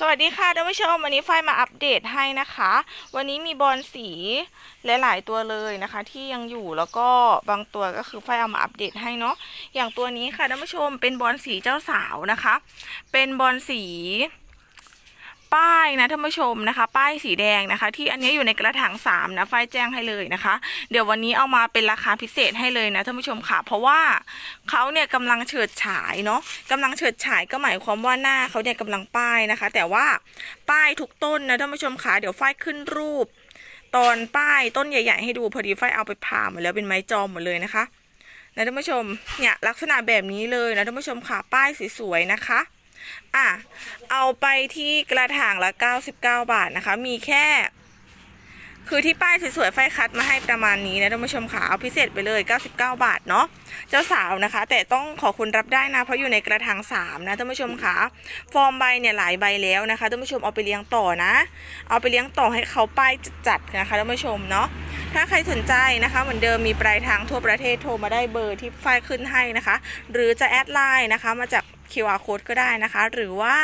สวัสดีค่ะท่านผู้ชมวันนี้ไฟมาอัปเดตให้นะคะ วันนี้มีบอลสีหลาย ๆ ตัวเลยนะคะ ที่ยังอยู่แล้วก็บางตัวก็คือไฟเอามาอัปเดตให้เนาะอย่างตัวนี้ค่ะท่านผู้ชมเป็นบอลสีเจ้าสาวนะคะ เป็นบอลสี ป้ายนะท่านผู้ชมนะคะ ป้ายสีแดงนะคะ ที่อันนี้อยู่ในกระถางสามนะไฟแจ้งให้เลยนะคะ เดี๋ยววันนี้เอามาเป็นราคาพิเศษให้เลยนะท่านผู้ชมค่ะ เพราะว่าเขาเนี่ยกำลังเฉิดฉายเนาะกำลังเฉิดฉายก็หมายความว่าหน้าเขาเนี่ยกำลังป้ายนะคะ แต่ว่าป้ายทุกต้นนะท่านผู้ชมค่ะเดี๋ยวไฟขึ้นรูป ตอนป้ายต้นใหญ่ ๆ ให้ดูพอดีไฟเอาไปผ่าหมดแล้วเป็นไม้จอมหมดเลยนะคะนะท่านผู้ชมเนี่ยลักษณะแบบนี้เลยนะท่านผู้ชมค่ะป้ายสวยๆนะคะ อะ เอาไปที่กระถางละ 99 บาทนะคะ มีแค่ คือที่ป้ายสวยๆ ไฟคัดมาให้ประมาณนี้นะท่านผู้ชมค่ะเอาพิเศษไปเลย 99 บาทเนาะ เจ้าสาวนะคะ แต่ต้องขอคุณรับได้นะ เพราะอยู่ในกระถาง3นะท่านผู้ชมค่ะฟอร์มใบเนี่ยหลายใบแล้วนะคะท่านผู้ชมเอาไปเลี้ยงต่อนะ เอาไปเลี้ยงต่อให้เขาป้ายจัดนะคะท่านผู้ชมเนาะถ้าใครสนใจนะคะเหมือนเดิมมีปลายทางทั่วประเทศโทรมาได้เบอร์ที่ไฟขึ้นให้นะคะ หรือจะแอดไลน์นะคะมาจาก QR code ก็ได้นะคะ หรือว่า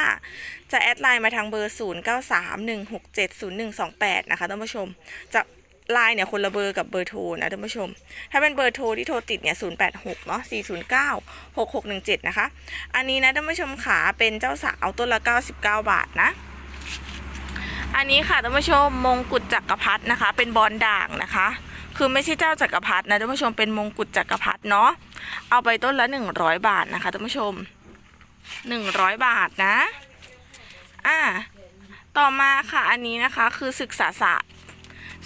จะแอดไลน์มาทางเบอร์ 0931670128 นะคะท่านผู้ชม จะไลน์เนี่ยคนละเบอร์กับเบอร์โทรนะท่านผู้ชม ถ้าเป็นเบอร์โทรที่โทรติดเนี่ย 086 เนาะ 409 6617 นะคะ อันนี้นะท่านผู้ชมขาเป็นเจ้าสาวต้นละ 99 บาทนะ อันนี้ค่ะท่านผู้ชมมงกุฎจักรพรรดินะคะ เป็นบอลด่างนะคะ คือไม่ใช่เจ้าจักรพรรดินะท่านผู้ชมเป็นมงกุฎจักรพรรดิเนาะ เอาไปต้นละ 100 บาทนะคะท่านผู้ชม 100 บาทนะ อ่า ต่อมาค่ะอันนี้นะคะคือศึกษาศาสตร์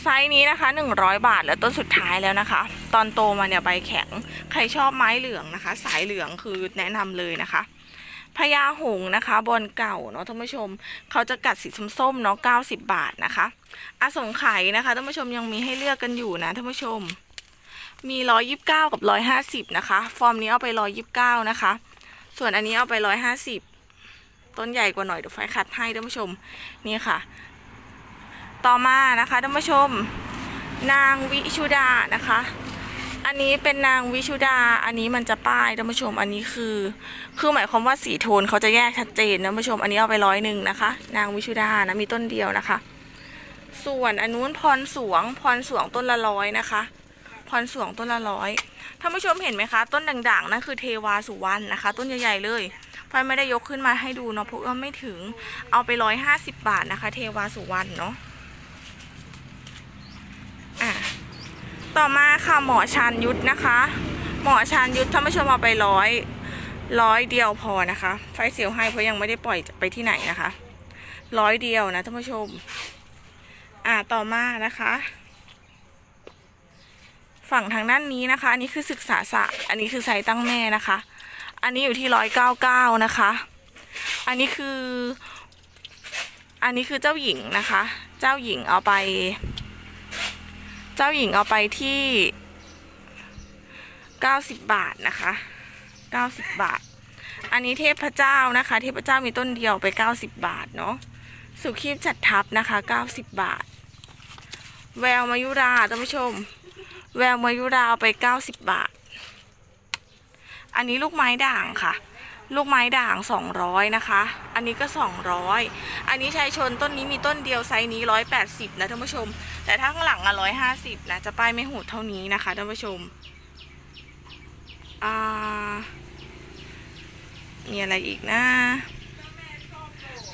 ไซส์นี้นะคะ 100 บาทแล้วต้นสุดท้ายแล้วนะคะ ตอนโตมาเนี่ยใบแข็ง ใครชอบไม้เหลืองนะคะ สายเหลืองคือแนะนำเลยนะคะพญาหงส์นะคะบอลเก่าเนาะท่านผู้ชมเขาจะกัดสีส้มๆเนาะ90 บาทนะคะอสงไขยนะคะท่านผู้ชมยังมีให้เลือกกันอยู่นะท่านผู้ชม มี 129 กับ 150 นะคะ ฟอร์มนี้เอาไป 129 นะคะ ส่วนอันนี้เอาไป150ต้นใหญ่กว่าหน่อยเดี๋ยวไฟคัดให้ท่านผู้ชมนี่ค่ะ ต่อมานะคะท่านผู้ชม นางวิชุดานะคะ อันนี้เป็นนางวิชุดา อันนี้มันจะป้ายท่านผู้ชม อันนี้คือ คือหมายความว่าสีโทนเขาจะแยกชัดเจนนะท่านผู้ชม อันนี้เอาไปร้อยหนึ่งนะคะ นางวิชุดานะมีต้นเดียวนะคะ ส่วนอันนู้นพรสวงพรสวงต้นละร้อยนะคะ พรสวงต้นละร้อยท่านผู้ชมเห็นไหมคะ ต้นด่างๆนั่นคือเทวาสุวรรณนะคะ ต้นใหญ่ๆเลยไฟไม่ได้ยกขึ้นมาให้ดูเนาะเพราะว่าไม่ถึงเอาไปร้อยห้าสิบบาทนะคะ เทวาสุวรรณเนาะอะต่อมาค่ะหมอชานยุทธนะคะ หมอชานยุทธท่านผู้ชมเอาไปร้อยร้อยเดียวพอนะคะ ไฟเสียวให้เพราะยังไม่ได้ปล่อยไปที่ไหนนะคะ ร้อยเดียวนะท่านผู้ชม อะต่อมานะคะ ฝั่งทางด้านนี้นะคะ อันนี้คือศึกษาศาสตร์อันนี้คือไซส์ตั้งแม่นะคะ อันนี้อยู่ที่ร้อยเก้าเก้านะคะ อันนี้คือ อันนี้คือเจ้าหญิงนะคะ เจ้าหญิงเอาไป เจ้าหญิงเอาไปที่เก้าสิบบาทนะคะเก้าสิบบาท อันนี้เทพเจ้านะคะ เทพเจ้ามีต้นเดียวไปเก้าสิบบาทเนาะ สุขีบจัดทับนะคะเก้าสิบบาท แววมายุราท่านผู้ชม แววมายุราเอาไปเก้าสิบบาท อันนี้ลูกไม้ด่างค่ะ ลูกไม้ด่างสองร้อยนะคะ อันนี้ก็สองร้อยอันนี้ชายชนต้นนี้มีต้นเดียวไซส์นี้ร้อยแปดสิบนะท่านผู้ชม แต่ถ้าข้างหลังอะร้อยห้าสิบนะจะป้ายไม่หูดเท่านี้นะคะท่านผู้ชม อ่า มีอะไรอีกนะ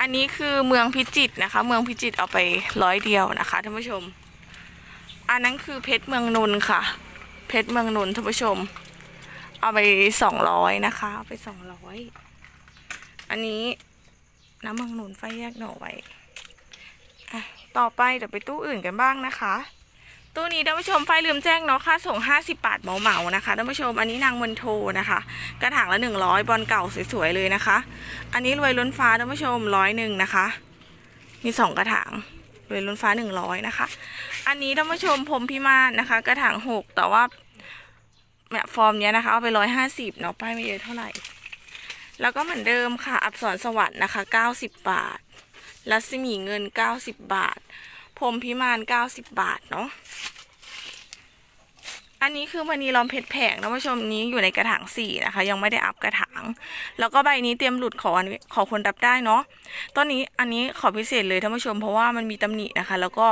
อันนี้คือเมืองพิจิตรนะคะ เมืองพิจิตรเอาไปร้อยเดียวนะคะท่านผู้ชม อันนั้นคือเพชรเมืองนนท์ค่ะ เพชรเมืองนนท์ท่านผู้ชม เอาไปสองร้อยนะคะเอาไปสองร้อยอันนี้น้ำเมืองนนท์ไฟแยกหน่อไว้อะต่อไปเดี๋ยวไปตู้อื่นกันบ้างนะคะตู้นี้ท่านผู้ชมไฟลืมแจ้งเนาะค่าส่ง 50 บาทเหมาเหมานะคะท่านผู้ชมอันนี้นางวันโทนะคะ กระถางละ 100 บอลเก่าสวยๆเลยนะคะ อันนี้รวยล้นฟ้าท่านผู้ชมร้อยหนึ่งนะคะ มีสองกระถาง รวยล้นฟ้า100นะคะ อันนี้ท่านผู้ชมพรมพิมานนะคะ กระถางหกแต่ว่าเนี่ยฟอร์มเนี้ยนะคะ เอาไปร้อยห้าสิบเนาะป้ายไม่เยอะเท่าไหร่ แล้วก็เหมือนเดิมค่ะ อับสรสวรรค์นะคะเก้าสิบบาท รัศมีเงินเก้าสิบบาทพรมพิมานเก้าสิบบาทเนาะ อันนี้คือมันนีล้อมเพชรแผงนะผู้ชมนี้อยู่ในกระถางสี่นะคะ ยังไม่ได้อัพกระถาง แล้วก็ใบนี้เตรียมหลุดขออันขอคนรับได้เนาะต้นนี้อันนี้ขอพิเศษเลยท่านผู้ชมเพราะว่ามันมีตำหนินะคะ แล้วก็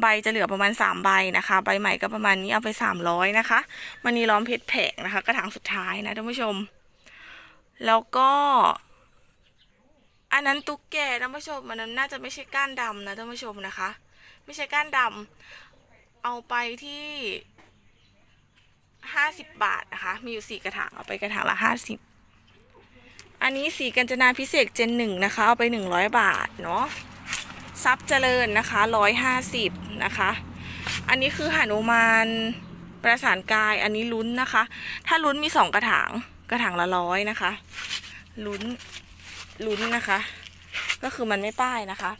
ใบจะเหลือประมาณ 3 ใบนะคะ ใบใหม่ก็ประมาณนี้เอาไป 300 นะคะมันนีล้อมเพชรแผงนะคะ กระถางสุดท้ายนะท่านผู้ชม แล้วก็อันนั้นตุ๊กแกท่านผู้ชมอันนั้นน่าจะไม่ใช่ก้านดำนะท่านผู้ชมนะคะ ไม่ใช่ก้านดำเอาไปที่ ห้าสิบบาทนะคะ มีอยู่สี่กระถางเอาไปกระถางละห้าสิบอันนี้สีกัญจนาพิเศษเจนหนึ่งนะคะ เอาไปหนึ่งร้อยบาทเนาะซับเจริญนะคะร้อยห้าสิบนะคะ อันนี้คือหานุมานประสานกายอันนี้ลุ้นนะคะ ถ้าลุ้นมีสองกระถางกระถางละร้อยนะคะลุ้นลุ้นนะคะ ก็คือมันไม่ป้ายนะคะ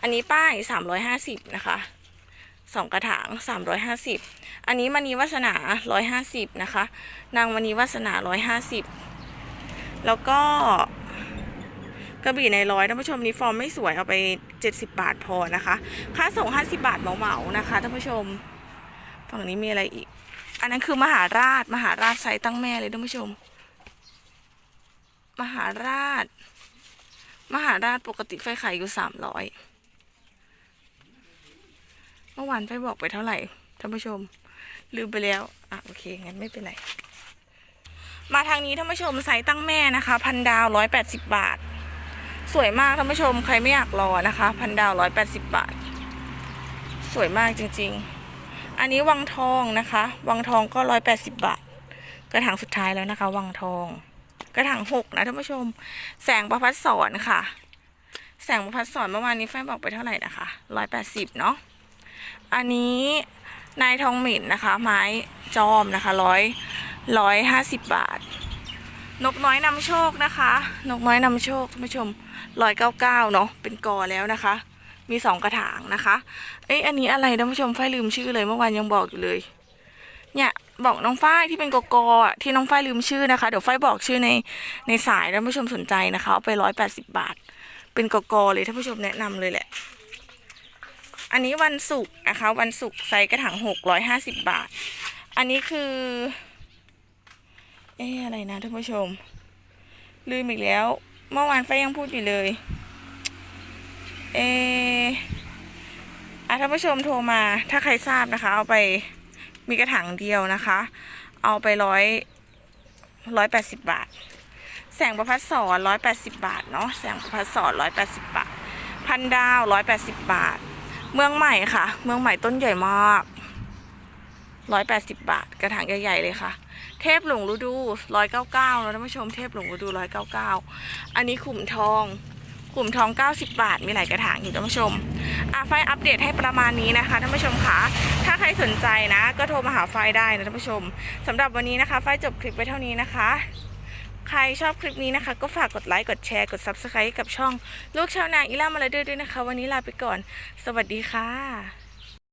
อันนี้ป้ายสามร้อยห้าสิบนะคะสองกระถางสามร้อยห้าสิบ อันนี้มณีวาสนาร้อยห้าสิบนะคะ นางมณีวาสนาร้อยห้าสิบแล้วก็กระบี่ในร้อยท่านผู้ชมนี้ฟอร์มไม่สวยเอาไปเจ็ดสิบบาทพอนะคะ ค่าส่งห้าสิบาทเหมาๆนะคะท่านผู้ชม ฝั่งนี้มีอะไรอีก อันนั้นคือมหาราชมหาราชไซส์ตั้งแม่เลยท่านผู้ชม มหาราช มหาราชปกติไฟขายอยู่สามร้อยเมื่อวานไฟบอกไปเท่าไหร่ท่านผู้ชม ลืมไปแล้ว อะโอเค งั้นไม่เป็นไร มาทางนี้ท่านผู้ชมไซส์ตั้งแม่นะคะ พันดาวร้อยแปดสิบบาท สวยมากท่านผู้ชมใครไม่อยากรอนะคะ พันดาวร้อยแปดสิบบาท สวยมากจริง ๆ อันนี้วังทองนะคะ วังทองก็ร้อยแปดสิบบาท กระถางสุดท้ายแล้วนะคะ วังทอง กระถางหกนะท่านผู้ชม แสงประพัดสอนค่ะ แสงประพัดสอนเมื่อวานนี้แฟนบอกไปเท่าไหร่นะคะร้อยแปดสิบเนาะอันนี้ นายทองหมิ่นนะคะ ไม้จอมนะคะร้อยร้อยห้าสิบบาท นกน้อยนำโชคนะคะ นกน้อยนำโชคท่านผู้ชมร้อยเก้าเก้าเนาะเป็นกอแล้วนะคะ มีสองกระถางนะคะเอ้ยอันนี้อะไรท่านผู้ชมไฟลืมชื่อเลยเมื่อวานยังบอกอยู่เลย เนี่ยบอกน้องฝ้ายที่เป็นกกอะที่น้องฝ้ายลืมชื่อนะคะ เดี๋ยวฝ้ายบอกชื่อในในสายท่านผู้ชมสนใจนะคะเอาไปร้อยแปดสิบบาท เป็นกกอเลยท่านผู้ชมแนะนำเลยแหละ อันนี้วันศุกร์นะคะ วันศุกร์ไซส์กระถางหกร้อยห้าสิบบาท อันนี้คือ เอ๊ะอะไรนะท่านผู้ชม ลืมอีกแล้ว เมื่อวานไฟยังพูดอยู่เลย เออะท่านผู้ชมโทรมา ถ้าใครทราบนะคะ เอาไปมีกระถางเดียวนะคะ เอาไปร้อยร้อยแปดสิบบาท แสงประพัดสอนร้อยแปดสิบบาทเนาะแสงประพัดสอนร้อยแปดสิบบาท พันดาวร้อยแปดสิบบาท เมืองใหม่ค่ะ เมืองใหม่ต้นใหญ่มากร้อยแปดสิบบาท กระถางใหญ่ๆเลยค่ะ เทพหลงฤดูร้อยเก้าเก้าแล้วท่านผู้ชมเทพหลงฤดูร้อยเก้าเก้าอันนี้ขุมทอง ขุมทอง90บาท มีหลายกระถางอยู่ท่านผู้ชม อะไฟอัปเดตให้ประมาณนี้นะคะท่านผู้ชมคะถ้าใครสนใจนะ ก็โทรมาหาไฟได้นะท่านผู้ชมสำหรับวันนี้นะคะ ไฟจบคลิปไว้เท่านี้นะคะ ใครชอบคลิปนี้นะคะ ก็ฝากกดไลค์ กดแชร์ กด Subscribe กับช่อง ลูกชาวนาอีล่ามาเลยด้วยนะคะ วันนี้ลาไปก่อน สวัสดีค่ะ